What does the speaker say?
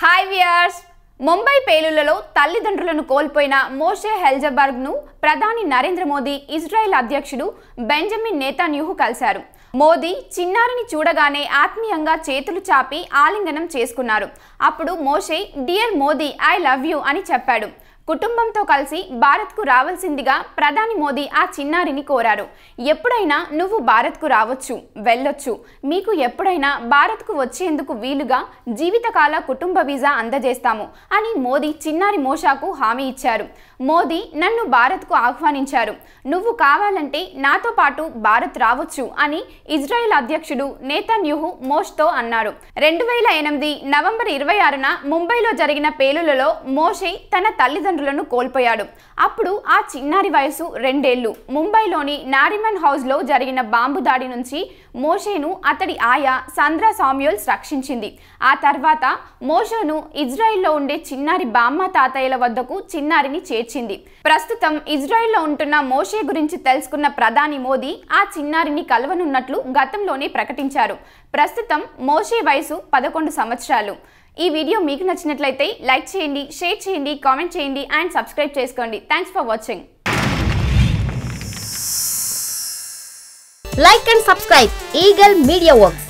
Hi viewers Mumbai పేలులలో తల్లిదండ్రులను కోల్పోయిన Moshe హెల్జబర్గ్ను ప్రధాని నరేంద్ర మోదీ ఇజ్రాయెల్ అధ్యక్షుడు బెంజమిన్ నేతాన్యూహు కలిశారు. మోదీ చిన్నారిని చూడగానే ఆత్మీయంగా చేతులు చాపి ఆలింగనం చేసుకున్నారు. అప్పుడు Moshe dear Modi I love you అని చెప్పాడు. కుటుంబంతో కలిసి భారత్కు రావాల్సిందిగా ప్రధాని మోదీ ఆ చిన్నారిని కోరారు. ఎప్పుడైనా నువ్వు భారత్కు రావచ్చు వెళ్ళొచ్చు. మీకు ఎప్పుడైనా భారత్కు వచ్చేందుకు వీలుగా జీవితకాల కుటుంబ వీసా అందజేస్తాము అని మోదీ చిన్నారి మోషాకు హామీ ఇచ్చారు. మోదీ నన్ను భారత్కు ఆహ్వానించారు. నువ్వు కావాలంటే నాతో పాటు భారత్ రావచ్చు అని ఇజ్రాయెల్ అధ్యక్షుడు నేతన్యూహు మోష్తో అన్నారు. రెండు వేల ఎనిమిది నవంబర్ ఇరవై ఆరున ముంబైలో జరిగిన పేలులలో మోషే తన తల్లిదండ్రులు తల్లిదండ్రులను కోల్పోయాడు. అప్పుడు ఆ చిన్నారి వయసు రెండేళ్ళు ముంబైలోని నారిమన్ హౌస్లో జరిగిన బాంబు దాడి నుంచి మోషేను అతడి ఆయా సంద్రా సామ్యూల్స్ రక్షించింది. ఆ తర్వాత మోషోను ఇజ్రాయిల్లో ఉండే చిన్నారి బామ్మ తాతయ్యల వద్దకు చిన్నారిని చేర్చింది. ప్రస్తుతం ఇజ్రాయిల్లో ఉంటున్న మోషే గురించి తెలుసుకున్న ప్రధాని మోదీ ఆ చిన్నారిని కలవనున్నట్లు గతంలోనే ప్రకటించారు. ప్రస్తుతం మోషే వయసు పదకొండు సంవత్సరాలు. ఈ వీడియో మీకు నచ్చినట్లయితే లైక్ చేయండి షేర్ చేయండి కామెంట్ చేయండి అండ్ సబ్స్క్రైబ్ చేసుకోండి. Thanks for watching like and subscribe Eagle Media Works